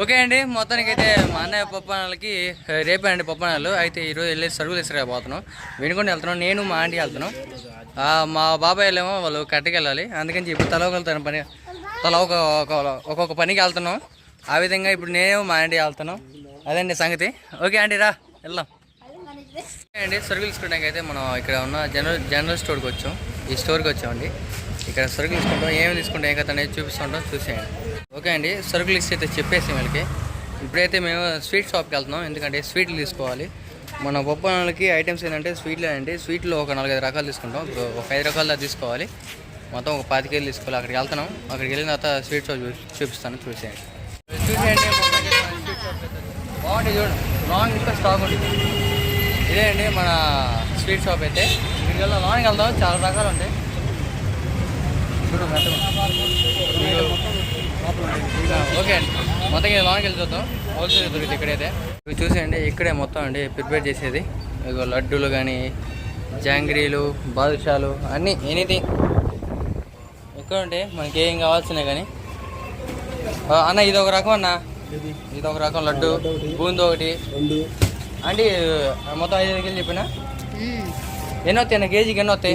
Okay అండి మొత్తానికి అయితే మా అన్నయ్య పప్పనాలకి రేపే అండి పప్పనాలు అయితే ఈరోజు వెళ్ళి సరుకులు తీసుకురాబోతున్నాం వినుకొని వెళ్తున్నాం. నేను మా ఆంటీ వెళ్తున్నాం. మా బాబాయ్ వెళ్ళేమో వాళ్ళు కట్టకి వెళ్ళాలి. అందుకని చెప్పి తల ఒకరు పని తల ఒక ఒక- ఒక్కొక్క పనికి వెళ్తున్నాం. ఆ విధంగా ఇప్పుడు నేను మా ఆంటీ వెళ్తున్నాం. అదండి సంగతి. ఓకే ఆంటీ రా వెళ్దాం. అండి సరుకులు తీసుకోవడానికి అయితే మనం ఇక్కడ ఉన్న జనరల్ జనరల్ స్టోర్కి వచ్చాం. ఈ స్టోర్కి వచ్చామండి. ఇక్కడ సరుకులు తీసుకుంటాం ఏమి తీసుకుంటాం ఏ కథ అనేది చూపిస్తుంటాం చూసేయండి. ఓకే అండి సరుకులు లిస్ట్ అయితే చెప్పేసి వీళ్ళకి. ఇప్పుడైతే మేము స్వీట్ షాప్కి వెళ్తున్నాం ఎందుకంటే స్వీట్లు తీసుకోవాలి. మన పప్పకి ఐటమ్స్ ఏంటంటే స్వీట్లే అండి స్వీట్లో ఒక నాలుగైదు రకాలు తీసుకుంటాం. ఒక ఐదు రకాల తీసుకోవాలి. మొత్తం ఒక పాతికేళ్ళు తీసుకోవాలి అక్కడికి వెళ్తున్నాం. అక్కడికి వెళ్ళిన తర్వాత స్వీట్ షాప్ చూ- చూపిస్తాను చూసేయండి. చూసేయండి బాగుంటుంది చూడండి లాంగ్ ఇంకా స్టాక్ ఉంటుంది. ఇదే అండి మన స్వీట్ షాప్ అయితే. ఇక్కడికి వెళ్దాం లోనికి వెళ్దాం చాలా రకాలు ఉంటాయి. చూడండి ఓకే అండి. మొత్తం ఇది లోనికి వెళ్ళి చూద్దాం. హోల్సేల్ దొరుకుతుంది ఇక్కడైతే. ఇవి చూసేయండి ఇక్కడే మొత్తం అండి ప్రిపేర్ చేసేది. ఇగో లడ్డూలు కానీ జాంగ్రీలు బాదుషాలు అన్నీ ఎనీథింగ్. ఎక్కడ ఉంటాయి మనకి ఏం కావాల్సినాయి కానీ అన్న ఇది ఒక రకం అన్న. ఇది ఒక రకం లడ్డు. బూంది ఒకటి. రెండు. అంటే మొత్తం ఐదు కేజీలు చెప్పిన? ఎన్ని వస్తాయి అన్న? కేజీకి ఎన్ని వస్తాయి?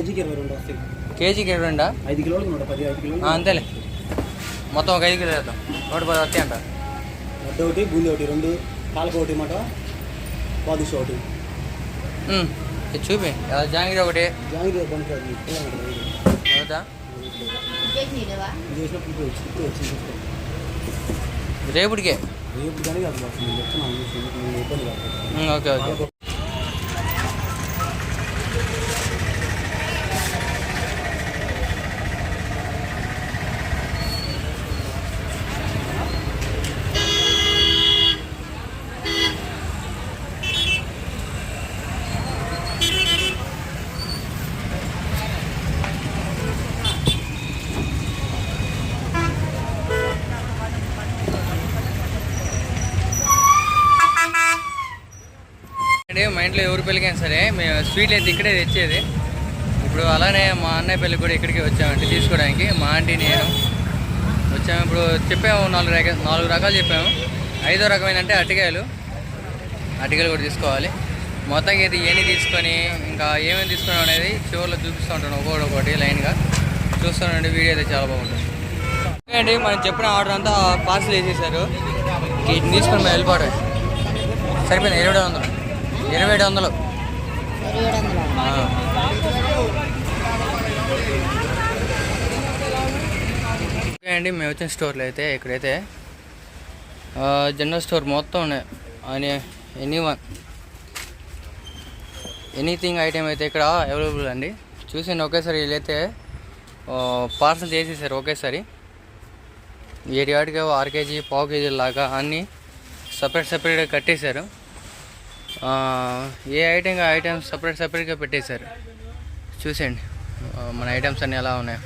కేజీకి ఇరవై రెండు ఐదు కిలోలు అంతేలే. మొత్తం ఒక ఐదు కిలో వేద్దాం నూట పది వస్తాయి అంట వడ్డ ఒకటి బూంది ఒకటి రెండు పాలక ఒకటి మాట బాదుషా ఒకటి. ఇది చూపి. జాంగిరీ ఒకటి. జాంగ్రీ రేపుడికే. రేపు కానీ కాదు. బాస్ నేను చెప్తున్నాను మీకు నేను ఇబ్బంది కాదు ఉమ్, ఓకే ఓకే అంటే మా ఇంట్లో ఎవరు పెళ్ళికైనా సరే మేము స్వీట్లు అయితే ఇక్కడే తెచ్చేది. ఇప్పుడు అలానే మా అన్నయ్య పెళ్ళి కూడా ఇక్కడికి వచ్చామంటే తీసుకోవడానికి. మా ఆంటీ నేను వచ్చాము. ఇప్పుడు చెప్పాము నాలుగు రక నాలుగు రకాలు చెప్పాము. ఐదో రకమైన అంటే అరటికాయలు అటికాయలు కూడా తీసుకోవాలి. మొత్తంగా అయితే ఇవన్నీ తీసుకొని ఇంకా ఏమేమి తీసుకున్నాం అనేది చివరిలో చూపిస్తూ ఉంటాను. ఒక్కొక్కటి ఒకటి లైన్గా. చూస్తానండి వీడియో అయితే చాలా బాగుంటుంది. అండి మనం చెప్పిన ఆర్డర్ అంతా పార్సల్ వేసేసారు వీటిని తీసుకొని మేము వెళ్ళిపోవడం సరిపోయింది? ఇరవై వందలు. ఇరవై ఏడు వందలు ఓకే అండి మేము వచ్చిన స్టోర్లో అయితే ఇక్కడైతే జనరల్ స్టోర్ మొత్తం ఉన్నాయి. అని ఎనీ వన్ ఎనీథింగ్ ఐటెం అయితే ఇక్కడ అవైలబుల్ అండి. చూసింది ఒకేసారి వీళ్ళైతే పార్సల్ చేసేసారు ఒకేసారి. ఏడు వాటికి ఆరు కేజీ పావు కేజీ లాగా అన్నీ సపరేట్ సపరేట్గా కట్టేశారు. ఏ ఐటెం ఐటమ్స్ సపరేట్ సపరేట్గా పెట్టేశారు? చూసేయండి. మన ఐటమ్స్ అన్నీ ఎలా ఉన్నాయి?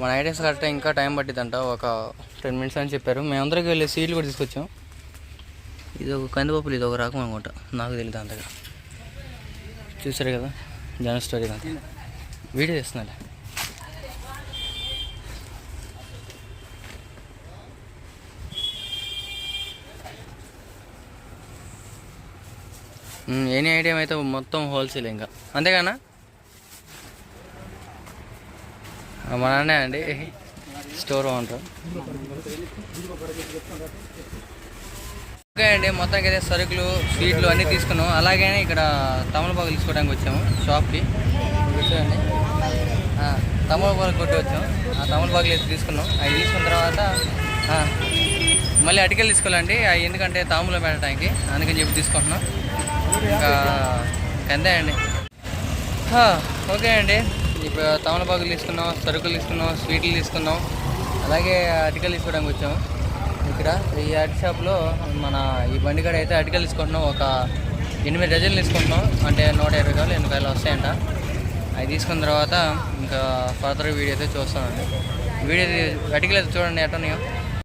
మన ఐటమ్స్ కరెక్ట్ ఇంకా టైం పట్టిద్దంట. ఒక టెన్ మినిట్స్ అని చెప్పారు. మేమందరికి వెళ్ళి సీట్లు కూడా తీసుకొచ్చాం. ఇది ఒక కందిపప్పులు ఇది ఒక రకం అనుకుంటా నాకు తెలియదు అంతగా. చూసారు కదా? జనరల్ స్టోరీ అంతా. వీడియో చేస్తున్నాలే ఎనీ ఐటమ్ అయితే మొత్తం హోల్సేల్ ఇంకా. అంతేగానా మన మా అండి. స్టోర్ ఉంటాం ఓకే అండి మొత్తానికి అయితే సరుకులు స్వీట్లు అన్నీ తీసుకున్నాం. అలాగే ఇక్కడ తమలపాకులు తీసుకోవడానికి వచ్చాము షాప్కి. చూడండి. తమలపాకులు కొట్టి వచ్చాము ఆ తమలపాకులు అయితే తీసుకున్నాం. అవి తీసుకున్న తర్వాత మళ్ళీ అటికెలు తీసుకోవాలండి. అవి ఎందుకంటే తాములో పెట్టడానికి. అందుకని చెప్పి తీసుకుంటున్నాం. ఇంకా ఇంకా అంతే అండి. హా, ఓకే అండి. ఇప్పుడు తమలపాకులు తీసుకున్నాం సరుకులు తీసుకున్నాం స్వీట్లు తీసుకున్నాం. అలాగే అటికలు తీసుకోవడానికి వచ్చాము. ఇక్కడ ఈ అటు షాప్లో మన ఈ బండి కాడ అయితే అటికలు తీసుకుంటున్నాం. ఒక ఎనిమిది డజన్లు తీసుకుంటున్నాం. అంటే నూట ఇరవై కాయలు ఎనిమిది కాయలు వస్తాయంట. అవి తీసుకున్న తర్వాత ఇంకా ఫర్దర్ వీడియో అయితే చూస్తామండి వీడియో అటికలు అయితే చూడండి ఎట్టన్నాయో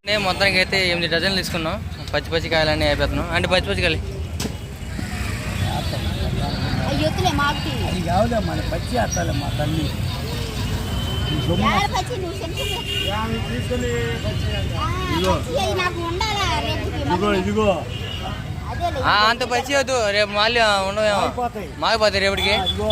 నేను మొత్తానికి అయితే ఎనిమిది డజన్లు తీసుకున్నాం. పచ్చి పచ్చి కాయలన్నీ అయిపోతున్నాం అంటే పచ్చి పచ్చి కాయలు ఎత్తులే మాకు అది కావుదా మన పచ్చి అత్తాలి మా తల్లి. ఇదిగో. ఇదిగో అంత పచ్చి వద్దు రేపు మళ్ళీ ఉండవేమో మాగిపోతాయి. రేపటికి. ఇదిగో.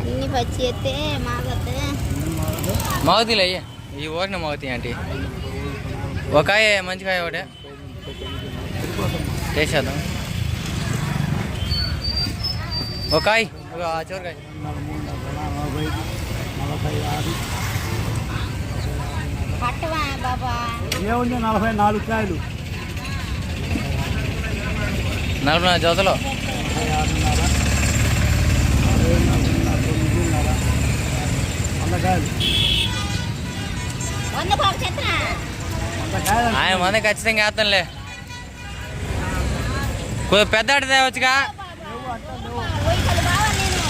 అన్ని పచ్చి మాగుతీలే అయ్యే. ఈ ఓటిన మాగుతాయి ఆంటీ? ఒక మంచి కాయ ఒకటే. చేసేద్దాం ఒక కాయ ఒక చివరికాయ ఏముంది నలభై నాలుగు కాయలు. నలభై నాలుగు జతలో వంద వంద వంద ఆయన మంది ఖచ్చితంగా వేస్తానులే. కొద్దిగా పెద్ద అడ్డ తేవచ్చుగా. పోయి బావా నేను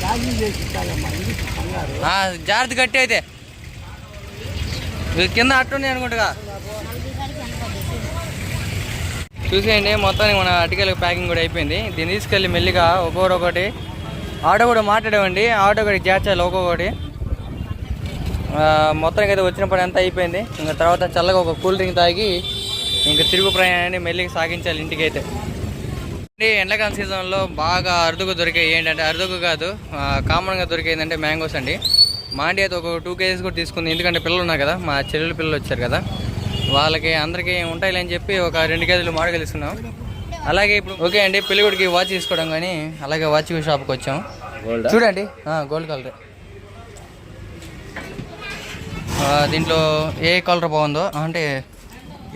ప్యాకింగ్ చేసి ఇస్తాయమ్మా ఇది కంగారు ఆ, జాగ్రత్త కట్టి అయితే ఇది కింద అట్టుంది అనుకుంటా నలభై కాడికి ఎంత పడ్డది చూసేయండి మొత్తానికి మన అటికల ప్యాకింగ్ కూడా అయిపోయింది. దీన్ని తీసుకెళ్ళి మెల్లిగా ఒక్కొక్కటి ఒకటి ఆటో కూడా మాట్లాడమండి ఆటో కూడా చేర్చాలి ఒక్కొక్కటి. మొత్తానికి అయితే వచ్చిన పని అంతా అయిపోయింది. ఇంకా తర్వాత చల్లగా ఒక కూల్ డ్రింక్ తాగి ఇంకా తిరుగు ప్రయాణాన్ని మెల్లిగా సాగించాలి ఇంటికి అయితే ఈ ఎండాకాలం సీజన్లో బాగా అరుదుగా దొరికాయి ఏంటంటే అరుదుగా కాదు కామన్గా దొరికేది అంటే మ్యాంగోస్ అండి. మాండి అయితే ఒక టూ కేజీస్ కూడా తీసుకుంది. ఎందుకంటే పిల్లలు ఉన్నారు కదా మా చెల్లెలు పిల్లలు వచ్చారు కదా. వాళ్ళకి అందరికీ ఉంటాయిలే అని చెప్పి ఒక రెండు కేజీలు మామిడికాయలు తీసుకున్నాం. అలాగే ఇప్పుడు ఓకే అండి పెళ్ళిగుడికి వాచ్ తీసుకోవడం కానీ అలాగే వాచ్ షాప్కి వచ్చాం. చూడండి. గోల్డ్ కలర్ దీంట్లో ఏ కలర్ బాగుందో అంటే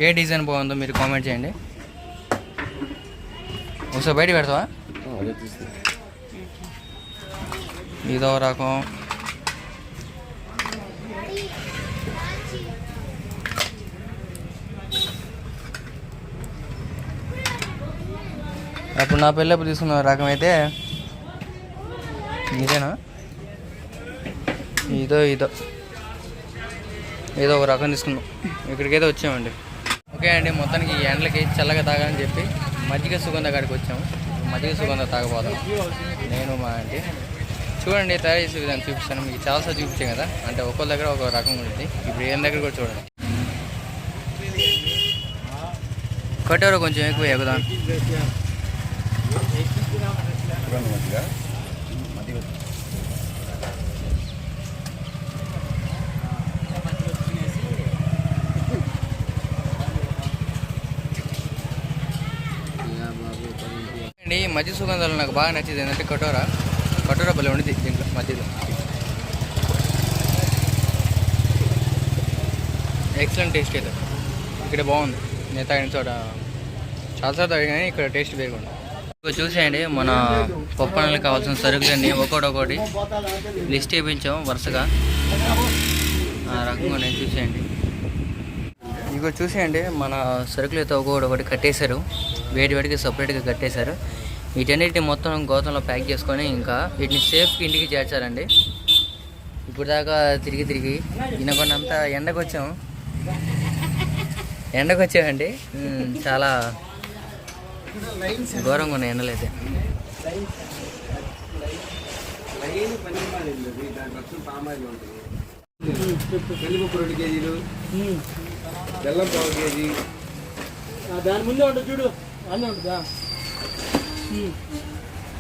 ఏ డిజైన్ బాగుందో మీరు కామెంట్ చేయండి. ఒకసారి బయట పెడతావా? ఇదో రకం. అప్పుడు నా పెళ్ళప్పుడు తీసుకున్న రకం అయితే ఇదేనా? ఇదో ఇదో. ఏదో ఒక రకం తీసుకున్నాం. ఇక్కడికైతే వచ్చామండి. ఓకే అండి మొత్తానికి ఈ ఎండలకి చల్లగా తాగాలని చెప్పి మజ్జిగ సుగంధ కాడికి వచ్చాము. మజ్జిగ సుగంధ తాగబోదాం. నేను మా ఆంటీ. చూడండి తయారు చేసే విధానం చూపిస్తాను. మీకు చాలాసార్లు చూపించాం కదా. అంటే ఒక్కో దగ్గర ఒక రకం ఉంటుంది. ఇప్పుడు ఏం దగ్గర కూడా చూడండి. కొట్టేవారు కొంచెం ఎక్కువ ఎగుదాం. చూడండి మంచిగా మధ్య సుగంధాలు నాకు బాగా నచ్చింది ఏంటంటే కటోరా. కటోరా భలే ఉండేది దీంట్లో మధ్యలో ఎక్సలెంట్ టేస్ట్ అయితే. ఇక్కడ బాగుంది. నేను తాగిన చోట చాలాసార్లు తాగి కానీ ఇక్కడ టేస్ట్ వేరుగా చూసేయండి మన పప్పనలకు కావాల్సిన సరుకులన్నీ ఒకటి ఒక్కొక్కటి లిస్ట్ వేయించాం వరుసగా. ఆ రకంగా నేను చూసేయండి. ఇగో చూసేయండి మన సరుకులు అయితే ఒకటి కట్టేశారు. వేడి వేడికి సపరేట్గా కట్టేశారు. వీటన్నిటిని మొత్తం గోతంలో ప్యాక్ చేసుకొని ఇంకా వీటిని సేఫ్కి ఇంటికి చేర్చారండి ఇప్పుడు దాకా తిరిగి తిరిగి వినకొండంతా ఎండకు వచ్చాము ఎండకు వచ్చామండి చాలా ఘోరంగా ఉన్నాయి ఎండలు అయితే. పెళ్ళిపప్పు రెండు కేజీలు బెల్లం పావు కేజీ దాని ముందే ఉంటుంది చూడు అన్నీ ఉంటుందా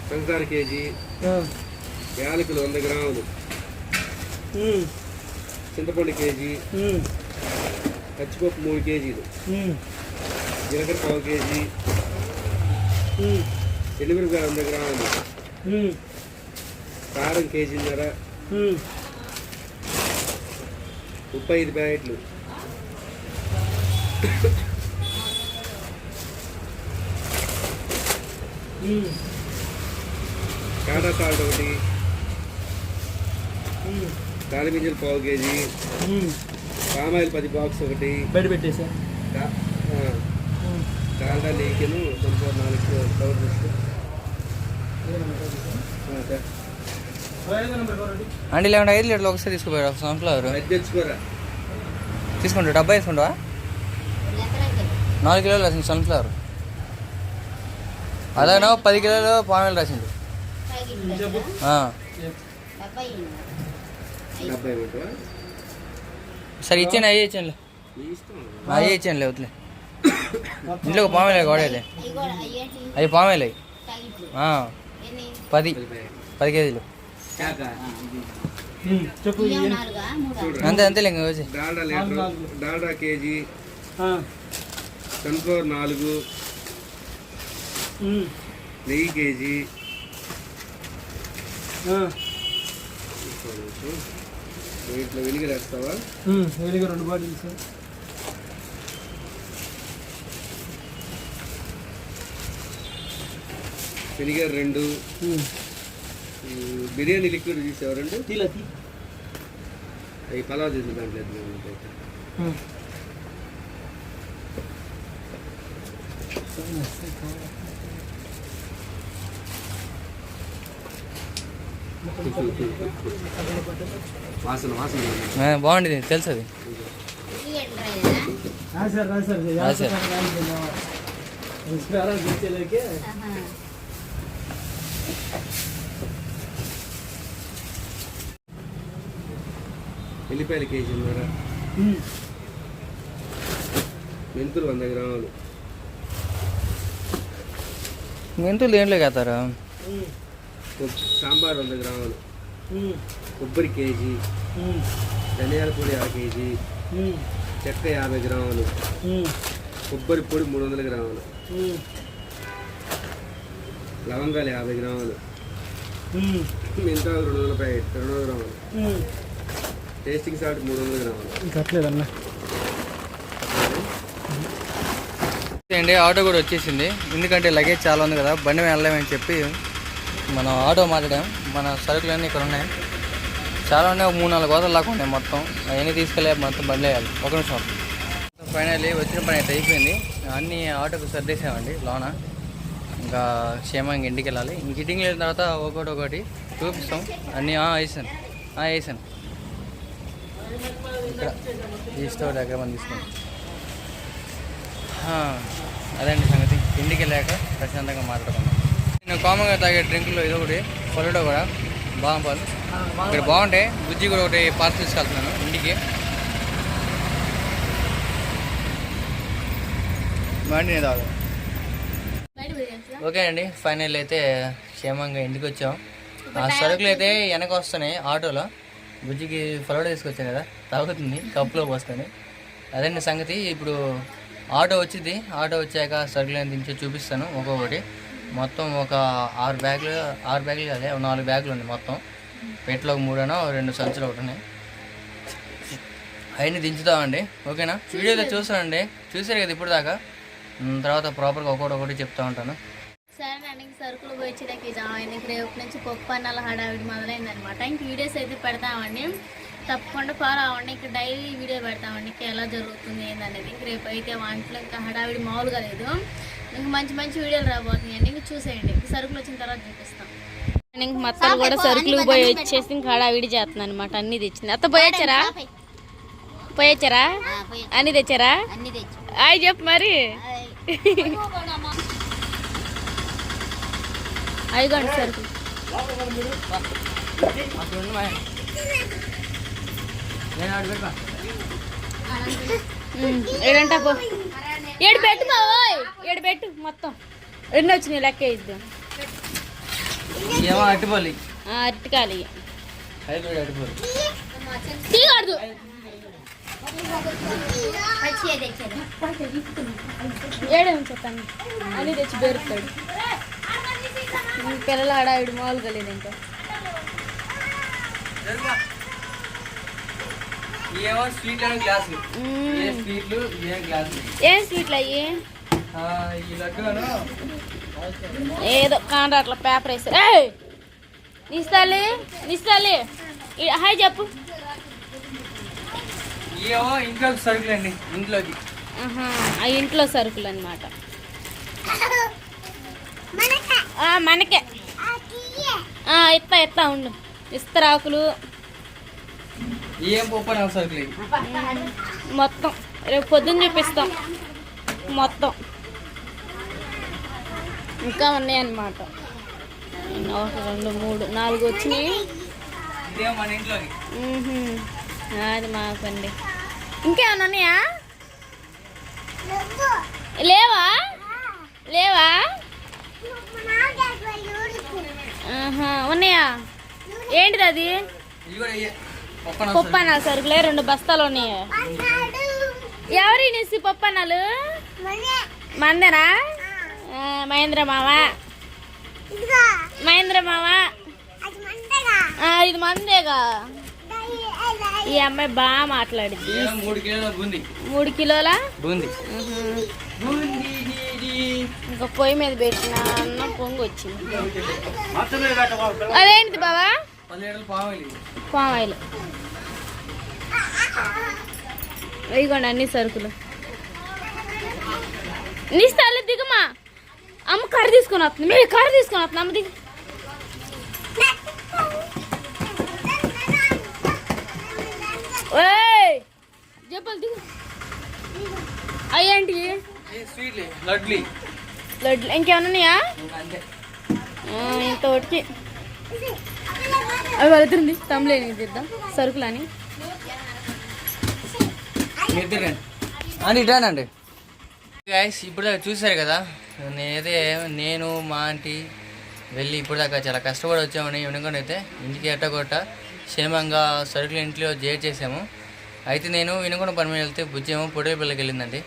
పంచదార కేజీ యాలకులు వంద గ్రాములు చింతపండు కేజీ పచ్చిపప్పు మూడు కేజీలు జీలకర్ర పావు కేజీ ఎండుమిరపకాయ వంద గ్రాములు. కారం కేజీన్నర ముప్పై ఐదు ప్యాకెట్లు. కాటా సాల్ట్ ఒకటి. కాలిమింజలు పావు కేజీ. పామాయిల్ పది బాక్స్ ఒకటి. బయట పెట్టేసా. లేకెను సన్ఫ్లవర్ నాలుగు కవర్ తీసుకో అండి లేకుండా ఐదు లీటర్లు ఒకసారి తీసుకుపోయాడు సన్ఫ్లవర్ తెచ్చుకోరా. తీసుకుంటా డబ్బా ఎకరాకి నాలుగు కిలోలు రాసింది సన్ఫ్లవర్ అలాగే పది కిలోలు పామాయిల్ రాసింది. సరే ఇచ్చాను అయ్యి ఇచ్చానులే నీ ఇష్టం. అయ్యి ఇచ్చానులే వదిలే ఇంట్లో ఒక పామాయిల్ వాడేది అవి ఎన్ని పది. పది కేజీలు. అంతే అంతే ఇంకా వచ్చి Dalda litre Dalda KG sunflower నాలుగు నెయ్యి కేజీ. వీటిలో వెనిగర్ వేస్తావా? వేడిగా రెండు బాటిల్స్. వెనిగర్ రెండు. బిర్యానీ లిక్విడ్ తీసావు రెండు అవి పలావ్ చేసిన దాంట్లో. వాసన వాసన బాగుండేది తెలుసు అది ఇది ఎట్లా రాయదా ఎల్లిపాయలు కేజీ ఉన్నారా? మెంతులు వంద గ్రాములు. మెంతులు దేంట్లో కత్తారా కొబ్- సాంబార్ వంద గ్రాములు. కొబ్బరి కేజీ. ధనియాల పొడి అర కేజీ. చెక్క యాభై గ్రాములు. కొబ్బరి పొడి మూడు వందల గ్రాములు. లవంగాలు యాభై గ్రాములు. మెంతాలు రెండు వందల ప్యాకెట్ రెండు వందల గ్రాములు. టేస్టింగ్ సాల్ట్ మూడు వందల గ్రాములు. కట్టలేదన్నా అండి ఆటో కూడా వచ్చేసింది. ఎందుకంటే లగేజ్ చాలా ఉంది కదా బండి వెళ్ళలేమని చెప్పి మనం ఆటో మాట్లాడాం. మన సరుకులన్నీ ఇక్కడ ఉన్నాయి. చాలా ఉన్నాయి ఒక మూడు నాలుగు గోదాలు దాకా ఉన్నాయి మొత్తం. అవన్నీ తీసుకెళ్ళి మొత్తం బండి వేయాలి ఒక నిమిషం. ఫైనల్లీ వచ్చిన పని అయితే అయిపోయింది. అన్నీ ఆటోకి సర్దేసామండి లోన. ఇంకా క్షేమంగా ఇంటికి వెళ్ళాలి. ఇంక ఇంటికి వెళ్ళిన తర్వాత ఒకటి ఒకటి చూపిస్తాం. అన్నీ వేసాను ఆ, వేసాను ఇక్కడ ఈ స్టోర్ దగ్గర మనం తీసుకున్నాం ఆ, అదండి సంగతి. ఇంటికి వెళ్ళాక ప్రశాంతంగా మాట్లాడుకుందాం. నేను కామన్గా తాగే డ్రింకులు ఇది ఒకటి పొలటో కూడా బాదం పాలు ఇక్కడ బాగుంటాయి. బుజ్జి కూడా ఒకటి పార్సల్ తీసుకెళ్తున్నాను ఇంటికి. బండి నేను తాగు ఓకే అండి ఫైనల్ అయితే క్షేమంగా ఇంటికి వచ్చాం. ఆ సరుకులు అయితే వెనక వస్తున్నాయి ఆటోలో. బుజ్జికి ఫలోడా తీసుకొచ్చాను కదా తాగుతుంది కప్పులో పోసుకొని అదండి సంగతి ఇప్పుడు ఆటో వచ్చింది. ఆటో వచ్చాక సరుకులు దించి చూపిస్తాను ఒక్కొక్కటి. మొత్తం ఒక ఆరు బ్యాగులు ఆరు బ్యాగులు కాదే నాలుగు బ్యాగులు ఉన్నాయి మొత్తం. పెట్లో మూడనో రెండు సంచులు ఒకటి ఉన్నాయి అవన్నీ దించుతామండి. ఓకేనా? వీడియో అయితే చూస్తానండి. చూసారు కదా ఇప్పుడు దాకా తర్వాత ప్రాపర్గా ఒక్కొక్కటి ఒకటి చెప్తా ఉంటాను. సరుకులు పోయి వచ్చేదానికి జాయిన్ ఇంక రేపు నుంచి పప్పు అన్నాల హడావిడి మొదలైందనమాట ఇంక వీడియోస్ అయితే పెడతామండి. తప్పకుండా ఫాలో అవ్వండి. ఇంక డైలీ వీడియో పెడతామండి. ఇంక ఎలా జరుగుతుంది ఏందనేది. ఇంక రేపు అయితే వంటలు ఇంకా హడావిడి మామూలుగా లేదు. ఇంక మంచి మంచి వీడియోలు రాబోతున్నాయండి. ఇంక చూసేయండి. ఇంక సరుకులు వచ్చిన తర్వాత చూపిస్తాం. ఇంక మొత్తం కూడా సరుకులు పోయి వచ్చేసి ఇంకా హడావిడి చేస్తుంది అనమాట అన్ని తెచ్చింది అత్త పోయొచ్చారా? పోయొచ్చారా? అన్ని తెచ్చారా? అన్ని తెచ్చు అయ్యి చెప్పు మరి. సరుకులు ఉమ్, ఏడంటా పో. ఏడు పెట్టు ఏడు పెట్టు మొత్తం. ఎన్ని వచ్చినాయి లెక్క ఇద్దాం ఏమో. హైబ్రిడ్ అట్టుపల్లి తీయకూడదు పచ్చి తెచ్చారు. ఏడే చెప్పండి. అని తెచ్చి బెరుతాడు పిల్లలు ఆడావిడ మామూలుగా లేదు ఇంకా. అండ్ ఏ స్వీట్లు ఏ గ్లాసులు. ఏం స్వీట్లు అయ్యి? ఆ, ఈ లడ్డూను. ఏదో కాంట్రాక్ట్లో పేపర్ వేస్తారు ఏయ్! నిస్తాలి నిస్తాలి. ఈ- హాయ్ చెప్పు. ఏమో ఇంట్లోకి సరుకులండి ఇంట్లోకి. ఆహా, ఆ ఇంట్లో సరుకులు అనమాట మనకే. ఇస్తా ఇస్తా ఉండు. ఇస్తరాకులు? మొత్తం. రేపు పొద్దున్న చూపిస్తాం. మొత్తం. ఇంకా ఉన్నాయన్నమాట. ఒకటి రెండు మూడు నాలుగు వచ్చినాయి. అది మాకండి. ఇంకేమన్నా ఉన్నాయా? లేవా? లేవా? ఉన్నాయా? ఏంటిది అది. పప్పనాలు సరుకులే రెండు బస్తాలు ఉన్నాయి. ఎవరి నిసి పప్పు అన్నాలు మందరా ఆ, మహేంద్ర మామ. మహేంద్ర మామ. ఇది మందేగా? ఈ అమ్మాయి బాగా మాట్లాడిద్ది. ఏమో మూడు కిలోల బూంది. మూడు కిలోల? బూందీ. ఇంకా పొయ్యి మీద పెట్టిన అన్న పొంగు వచ్చింది. అదేంటిది పది లీటర్లు పామాయిల్ ఇదిగోండి అన్ని సరుకులు. నీ స్థాయిలో దిగమా? అమ్మ కర్ర తీసుకొని వస్తుంది. మీరు కర్ర తీసుకొని వస్తుంది. అమ్మ దిగు. చెప్పాలి దిగు. అయ్యేంటి స్వీట్లీ లడ్లీ. లడ్లు. ఇంకేమన్నా ఉన్నాయా? అంతే అవి వెళ్తుంది తమ్ములేని తీద్దాం సరుకులని. అని ఇటానండి గాయస్ ఇప్పుడు దాకా చూసారు కదా నేనైతే నేను మా ఆంటీ వెళ్ళి ఇప్పుడు దాకా చాలా కష్టపడి వచ్చామని వినకుండా అయితే ఇంటికి ఎట్టగొట్ట క్షేమంగా సరుకులు ఇంట్లో జేర్ చేసాము అయితే నేను వినుకొండ పని మీద వెళ్తే బుజ్జేమో పొడవి పిల్లకి వెళ్ళిందండి.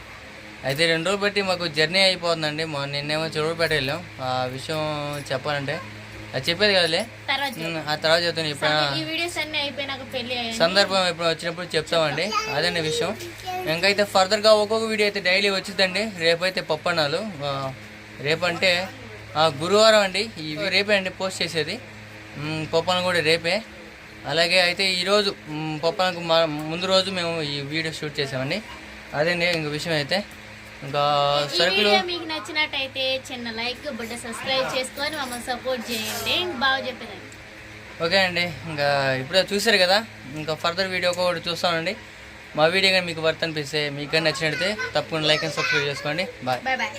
అయితే రెండు రోజులు బట్టి మాకు జర్నీ అయిపోతుందండి. మా నిన్నేమో చెరువుపేట వెళ్ళాం ఆ విషయం చెప్పాలంటే. అది చెప్పేది కదలే. ఆ తర్వాత చెప్తాను. ఇప్పుడు సందర్భం ఇప్పుడు వచ్చినప్పుడు చెప్తామండి. అదండి విషయం. ఇంకైతే ఫర్దర్గా ఒక్కొక్క వీడియో అయితే డైలీ వచ్చిందండి రేపైతే పప్పన్నాలు. రేపంటే ఆ, గురువారం అండి. రేపే అండి పోస్ట్ చేసేది. పప్పన కూడా రేపే. అలాగే అయితే ఈరోజు పప్పనకు ముందు రోజు మేము ఈ వీడియో షూట్ చేసామండి. అదండి ఇంక విషయం అయితే. ఇంకా సరుకులు మీకు నచ్చినట్టయితే చిన్న లైక్ బుడ్డ సబ్స్క్రైబ్ చేసుకొని మమ్మల్ని సపోర్ట్ చేయండి. బాగా చెప్పేదండి ఓకే అండి ఇంకా ఇప్పుడే చూసారు కదా ఇంకా ఫర్దర్ వీడియో ఒకటి చూస్తానండి. మా వీడియో కానీ మీకు వర్త్ అనిపిస్తే మీకు కానీ నచ్చినట్టయితే తప్పకుండా లైక్ అండ్ సబ్స్క్రైబ్ చేసుకోండి. బాయ్. Bye bye.